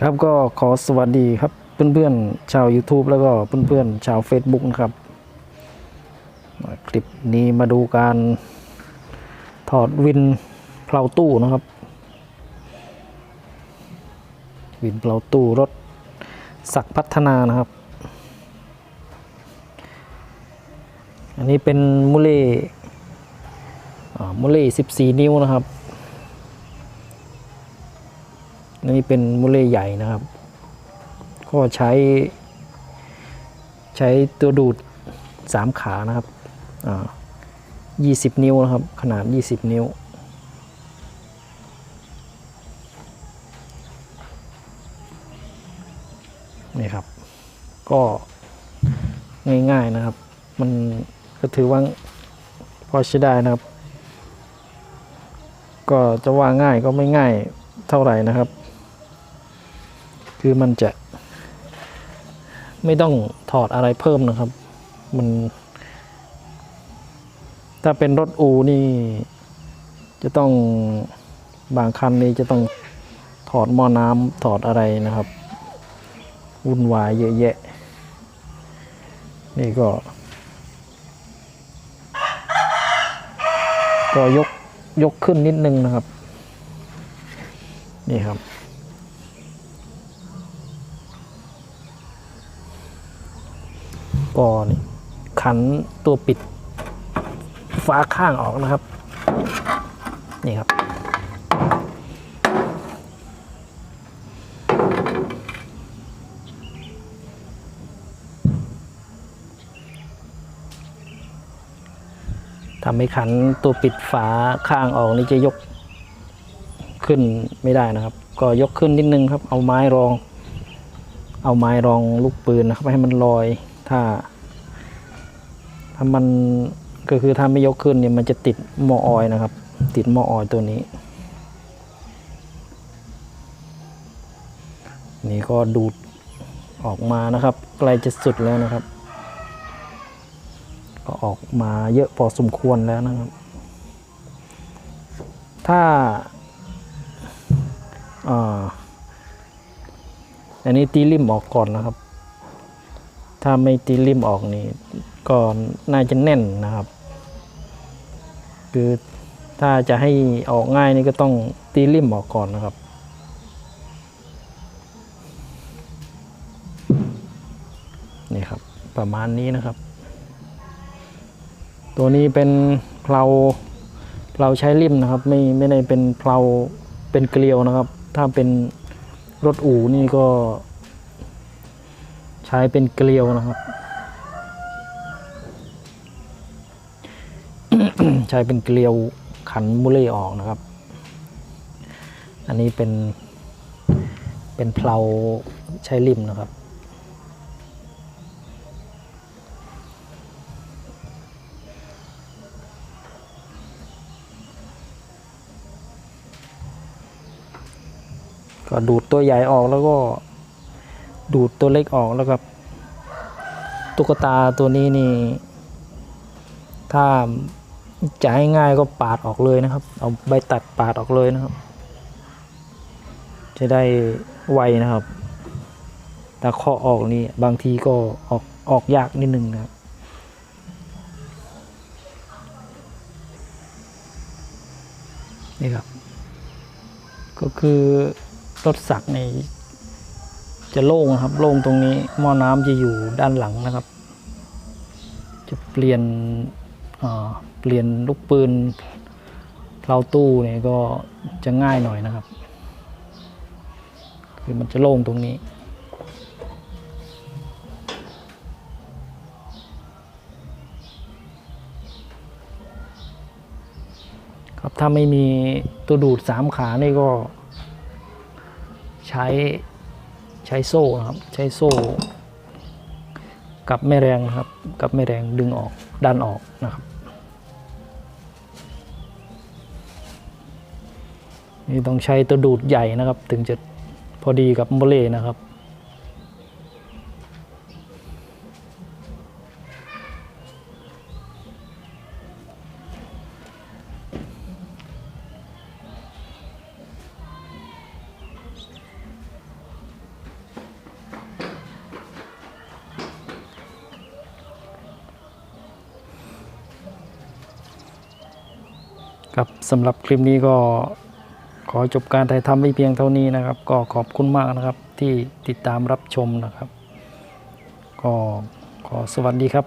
ครับก็ขอสวัสดีครับเพื่อนๆชาว YouTube แล้วก็เพื่อนๆชาว Facebook นะครับ คลิปนี้มาดูการถอดวินเพลาตู้นะครับ วินเพลาตู้รถสักพัฒนานะครับ อันนี้เป็นมูเล่มูเล่14 นิ้วนะครับ นี่เป็นมูเล่ใหญ่นะครับ ก็ใช้ ใช้ตัวดูด 3 ขานะครับอ่า20นิ้วนะครับ ขนาด 20 นิ้ว นี่ครับ ก็ง่ายๆนะครับ มันก็ถือว่าพอใช้ได้นะครับ ก็จะว่าง่ายก็ไม่ง่ายเท่าไหร่นะครับ คือมันจะ ไม่ต้องถอดอะไรเพิ่มนะครับ มัน ถ้าเป็นรถอูนี่ จะต้องบางคันนี้จะต้องถอดหม้อน้ำถอดอะไรนะครับ วุ่นวายเยอะแยะ นี่ก็ ก็ยกยกขึ้นนิดนึงนะครับ นี่ครับ ก็นี่ขันตัวปิดฝาข้างออกนะครับ นี่ครับ ทำให้ขันตัวปิดฝาข้างออกนี่จะยกขึ้นไม่ได้นะครับ ก็ยกขึ้นนิดนึงครับ เอาไม้รอง เอาไม้รองลูกปืนนะครับให้มันลอย ถ้าถ้ามันก็คือถ้าไม่ยกขึ้นเนี่ยมันจะติดหม้อออยนะครับ ติดหม้อออยตัวนี้ นี่ก็ดูดออกมานะครับ ใกล้จะสุดแล้วนะครับ ก็ออกมาเยอะพอสมควรแล้วนะครับ ถ้าอ่าอันนี้ตีริมออกก่อนนะครับ ถ้าไม่ตีริมออกนี่ก็น่าจะแน่นนะครับ คือถ้าจะให้ออกง่ายนี่ก็ต้องตีริมออกก่อนนะครับ นี่ครับประมาณนี้นะครับ ตัวนี้เป็นเพลาเพลาใช้ริมนะครับ ไม่ไม่ได้เป็นเพลาเป็นเกลียวนะครับ ถ้าเป็นรถอู่นี่ก็ ช้เป็นเกลียวนะครับ ใช้เป็นเกลียวขันมุเล่ออกนะครับ อันนี้เป็นเป็นเพลาใช้ริมนะครับก็ดูดตัวใหญ่ออกแล้วก็ ดูดตัวเล็กออกแล้วก็ตุ๊กตาตัวนี้นี่ ถ้าจะให้ง่ายก็ปาดออกเลยนะครับ เอาใบตัดปาดออกเลยนะครับ จะได้ไวนะครับแต่ข้อออกนี่บางทีก็ออกออกยากนิดนึงนะครับนี่ครับ ก็คือรถสักใน จะโล่งนะครับ โล่งตรงนี้หม้อน้ำจะอยู่ด้านหลังนะครับ จะเปลี่ยนเปลี่ยนลูกปืนเพลาตู้เนี่ยก็จะง่ายหน่อยนะครับ คือมันจะโล่งตรงนี้ครับถ้าไม่มีตัวดูดสามขานี่ก็ใช้ ใช้โซ่นะครับ ใช้โซ่ กับแม่แรงนะครับ กับแม่แรงดึงออกดันออกนะครับนี่ต้องใช้ตัวดูดใหญ่นะครับ ถึงจะพอดีกับโมเลนะครับ ครับสำหรับคลิปนี้ก็ขอจบการถ่ายทำไว้เพียงเท่านี้นะครับ ก็ขอบคุณมากนะครับที่ติดตามรับชมนะครับ ก็ขอสวัสดีครับ